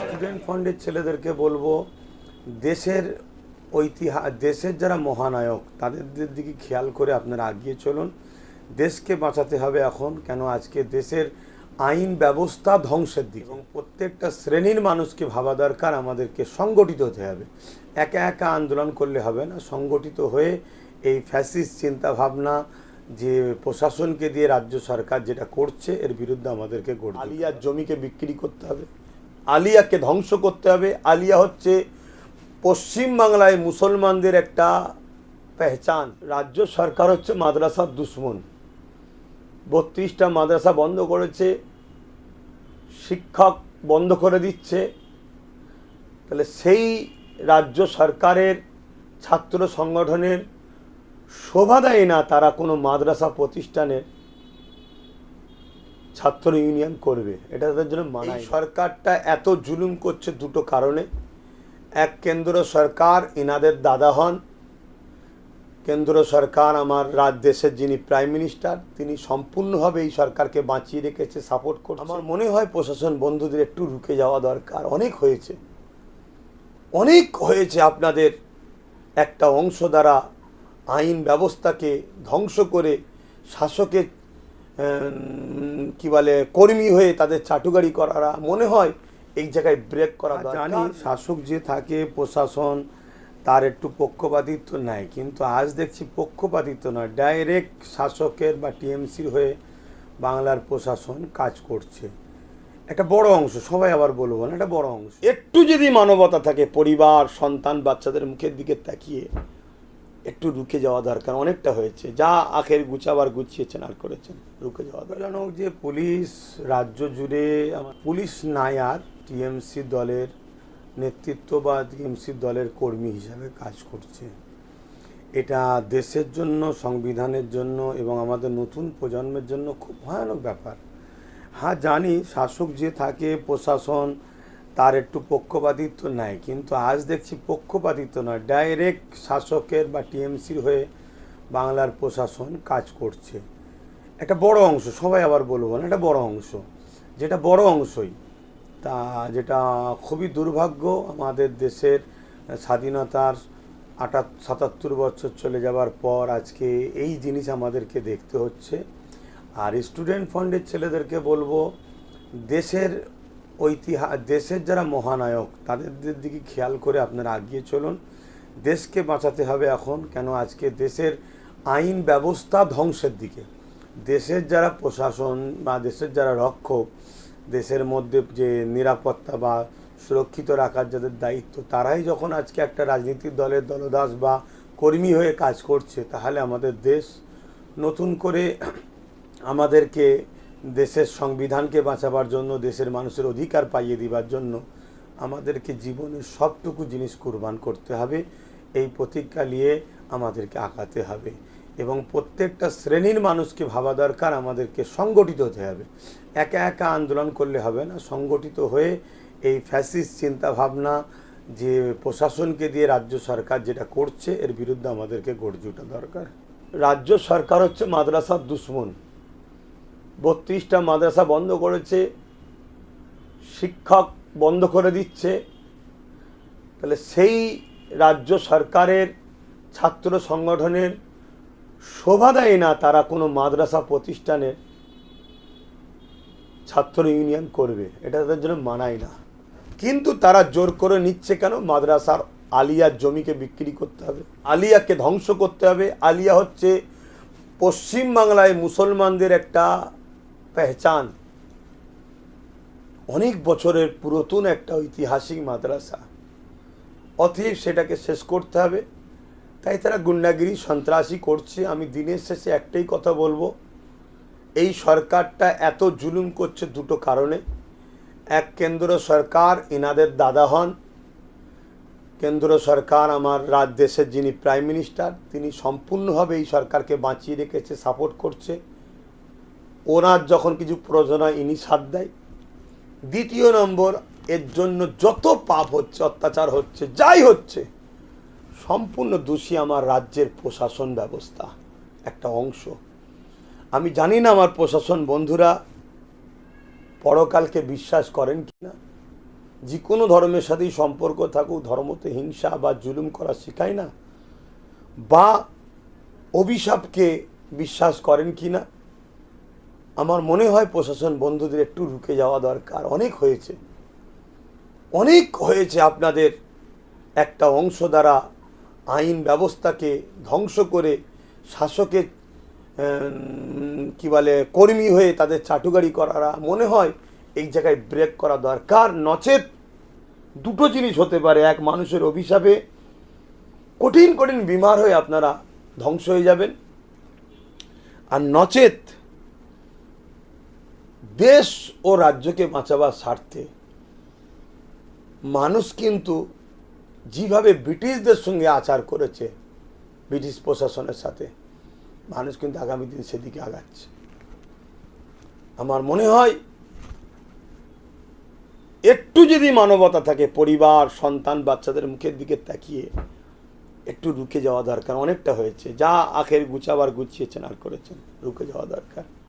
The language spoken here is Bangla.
স্টুডেন্ট ফান্ডের ছেলেদেরকে বলব, দেশের ঐতিহাস দেশের যারা মহানায়ক, তাদের দিকে খেয়াল করে আপনারা এগিয়ে চলুন। দেশকে বাঁচাতে হবে এখন কেন আজকে দেশের আইন ব্যবস্থা ধ্বংসের দিকে। এবং প্রত্যেকটা শ্রেণির মানুষকে ভাবা দরকার আমাদেরকে সংগঠিত হতে হবে। একা একা আন্দোলন করলে হবে না। সংগঠিত হয়ে এই ফ্যাসিস্ট চিন্তাভাবনা যে প্রশাসনকে দিয়ে রাজ্য সরকার যেটা করছে এর বিরুদ্ধে আমাদেরকে গড়ে আলিয়ার জমিকে বিক্রি করতে হবে। আলিয়াকে ধ্বংস করতে হবে। আলিয়া হচ্ছে পশ্চিমবাংলায় মুসলমানদের একটা পেহচান। রাজ্য সরকার হচ্ছে মাদ্রাসার দুশ্মন। বত্রিশটা মাদ্রাসা বন্ধ করেছে শিক্ষক বন্ধ করে দিচ্ছে। তাহলে সেই রাজ্য সরকারের ছাত্র সংগঠনের শোভা দেয় না তারা কোনো মাদ্রাসা প্রতিষ্ঠানের ছাত্র ইউনিয়ন করবে। এটা তাদের জন্য মানায় না। সরকারটা এত জুলুম করছে দুটো কারণে। এক কেন্দ্র সরকার ইনাদের দাদা হন কেন্দ্র সরকার আমার রাজ দেশের যিনি প্রাইম মিনিস্টার তিনি সম্পূর্ণভাবে এই সরকারকে বাঁচিয়ে রেখেছে সাপোর্ট করছে। আমার মনে হয় প্রশাসন বন্ধুদের একটু রুকে যাওয়া দরকার। অনেক হয়েছে। অনেক হয়েছে আপনাদের একটা অংশ দ্বারা আইন ব্যবস্থাকে ধ্বংস করে শাসকের কি বলে কর্মী হয়ে তাদের চাটুকারি করারা। মনে হয় এই জায়গায় ব্রেক করা দরকার। জানি শাসক যে থাকে প্রশাসন তার একটু পক্ষপাতিত্ব নেয় কিন্তু আজ দেখছি পক্ষপাতিত্ব নয়। ডাইরেক্ট শাসকের বা টিএমসির হয়ে বাংলার প্রশাসন কাজ করছে। একটা বড় অংশ, সবাই আবার বলব না, একটা বড় অংশ। একটু যদি মানবতা থাকে, পরিবার, সন্তান, বাচ্চাদের মুখের দিকে তাকিয়ে একটু রুকে যাওয়া দরকার, অনেকটা হয়েছে। যা আখের গুছাবার গুছিয়েছেন আর করেছেন রুকে যাওয়া দরকার। যে পুলিশ রাজ্য জুড়ে পুলিশ নাই আর টিএমসি দলের নেতৃত্ব বা টিএমসি দলের কর্মী হিসাবে কাজ করছে। এটা দেশের জন্য, সংবিধানের জন্য এবং আমাদের নতুন প্রজন্মের জন্য খুব ভয়ানক ব্যাপার। হ্যাঁ জানি শাসক যে থাকে, প্রশাসন, তার একটু পক্ষপাতিত্ব নেয় কিন্তু আজ দেখছি পক্ষপাতিত্ব নয়। ডাইরেক্ট শাসকের বা টিএমসির হয়ে বাংলার প্রশাসন কাজ করছে। একটা বড় অংশ, সবাই আবার বলব না একটা বড় অংশ। যেটা বড় অংশই তা যেটা খুবই দুর্ভাগ্য আমাদের দেশের স্বাধীনতার আটা সাতাত্তর বছর চলে যাওয়ার পর আজকে এই জিনিস আমাদেরকে দেখতে হচ্ছে। আর স্টুডেন্ট ফান্ডের ছেলেদেরকে বলব, দেশের ঐতিহাস দেশের যারা মহানায়ক, তাদের দিকে খেয়াল করে আপনারা এগিয়ে চলুন। দেশকে বাঁচাতে হবে এখন, কেন আজকে দেশের আইন ব্যবস্থা ধ্বংসের দিকে। দেশের যারা প্রশাসন বা দেশের যারা রক্ষক দেশের মধ্যে যে নিরাপত্তা বা সুরক্ষিত রাখার যাদের দায়িত্ব, তারাই যখন আজকে একটা রাজনীতির দলের দলদাস বা কর্মী হয়ে কাজ করছে, তাহলে আমাদের দেশ নতুন করে আমাদেরকে দেশের সংবিধানকে বাঁচাবার জন্য, দেশের মানুষের অধিকার পাইয়ে দিবার জন্য আমাদেরকে জীবনের সবটুকু জিনিস কুরবান করতে হবে। এই প্রতিজ্ঞা নিয়ে আমাদেরকে আঁকাতে হবে। এবং প্রত্যেকটা শ্রেণির মানুষকে ভাবা দরকার, আমাদেরকে সংগঠিত হতে হবে। একা একা আন্দোলন করলে হবে না। সংগঠিত হয়ে এই ফ্যাসিস্ট চিন্তাভাবনা যে প্রশাসনকে দিয়ে রাজ্য সরকার যেটা করছে, এর বিরুদ্ধে আমাদেরকে গর্জে ওঠা দরকার। রাজ্য সরকার হচ্ছে মাদ্রাসার দুশ্মন। বত্রিশটা মাদ্রাসা বন্ধ করেছে, শিক্ষক বন্ধ করে দিচ্ছে। তাহলে সেই রাজ্য সরকারের ছাত্র সংগঠনের শোভা দেয় না তারা কোনো মাদ্রাসা প্রতিষ্ঠানের ছাত্র ইউনিয়ন করবে। এটা তাদের জন্য মানায় না। কিন্তু তারা জোর করে নিচ্ছে কেন? মাদ্রাসার আলিয়ার জমিকে বিক্রি করতে হবে, আলিয়াকে ধ্বংস করতে হবে। আলিয়া হচ্ছে পশ্চিমবাংলায় মুসলমানদের একটা পেহচান। অনেক বছরের পুরাতন একটা ঐতিহাসিক মাদ্রাসা। অতএব সেটাকে শেষ করতে হবে। তাই তারা গুন্ডাগিরি, সন্ত্রাসী করছে। আমি দিনের শেষে একটাই কথা বলব, এই সরকারটা এত জুলুম করছে দুটো কারণে। এক, কেন্দ্র সরকার ইনাদের দাদা হন। কেন্দ্র সরকার আমার রাজ দেশের যিনি প্রাইম মিনিস্টার, তিনি সম্পূর্ণভাবে এই সরকারকে বাঁচিয়ে রেখেছে, সাপোর্ট করছে। ওনার যখন কিছু প্রয়োজন ইনি সাথ দেয়। দ্বিতীয় নম্বর, এর জন্য যত পাপ হচ্ছে, অত্যাচার হচ্ছে, যাই হচ্ছে সম্পূর্ণ দোষী আমার রাজ্যের প্রশাসন ব্যবস্থা, একটা অংশ। আমি জানি না আমার প্রশাসন বন্ধুরা পরকালকে বিশ্বাস করেন কি না যে কোনো ধর্মের সাথেই সম্পর্ক থাকুক, ধর্মতে হিংসা বা জুলুম করা শেখায় না। বা অভিশাপকে বিশ্বাস করেন কি না আমার মনে হয় প্রশাসন বন্ধুদের একটু রুকে যাওয়া দরকার। অনেক হয়েছে। অনেক হয়েছে আপনাদের একটা অংশ দ্বারা আইন ব্যবস্থাকে ধ্বংস করে শাসকের কি বলে, কর্মী হয়ে তাদের চাটুগাড়ি করারা মনে হয় এই জায়গায় ব্রেক করা দরকার। নচেত দুটো জিনিস হতে পারে। এক, মানুষের অভিশাপে কঠিন কঠিন বিমার হয়ে আপনারা ধ্বংস হয়ে যাবেন। আর নচেত দেশ ও রাজ্যকে বাঁচাবার স্বার্থে মানুষ কিন্তু যেভাবে ব্রিটিশদের সঙ্গে আচার করেছে, ব্রিটিশ প্রশাসনের সাথে, মানুষ কিন্তু আগামী দিন সেদিকে আগাচ্ছে। আমার মনে হয়, একটু যদি মানবতা থাকে, পরিবার, সন্তান, বাচ্চাদের মুখের দিকে তাকিয়ে একটু রুকে যাওয়া দরকার। অনেকটা হয়েছে। যা আখের গুছাবার গুছিয়েছেন আর করেছেন রুকে যাওয়া দরকার।